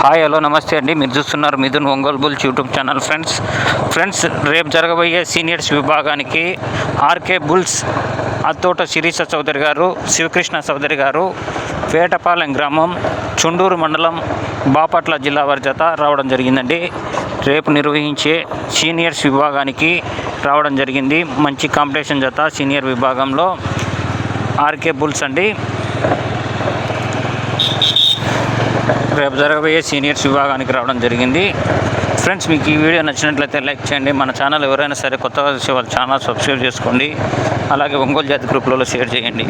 Hi hello నమస్తే అండి. మీరు చూస్తున్నారు Mithun Ongole bulls YouTube channel friends. Friends రేపు జరగబోయే సీనియర్స్ విభాగానికి ఆర్కే బుల్స్ అత్తోట శిరీష చౌదరి గారు శివకృష్ణ చౌదరి గారు పేటపాలెం గ్రామం చుండూరు మండలం బాపట్ల జిల్లా వారి జత రావడం జరిగిందండి. రేపు నిర్వహించే సీనియర్స్ విభాగానికి రావడం జరిగింది. మంచి కాంపిటీషన్ జత సీనియర్ విభాగంలో ఆర్కే బుల్స్ అండి. రేపు జరగబోయే సీనియర్స్ విభాగానికి రావడం జరిగింది. ఫ్రెండ్స్ మీకు ఈ వీడియో నచ్చినట్లయితే లైక్ చేయండి. మన ఛానల్ ఎవరైనా సరే కొత్తగా చూసే వాళ్ళ ఛానల్ సబ్స్క్రైబ్ చేసుకోండి. అలాగే ఒంగోలు జాతి గ్రూప్లలో షేర్ చేయండి.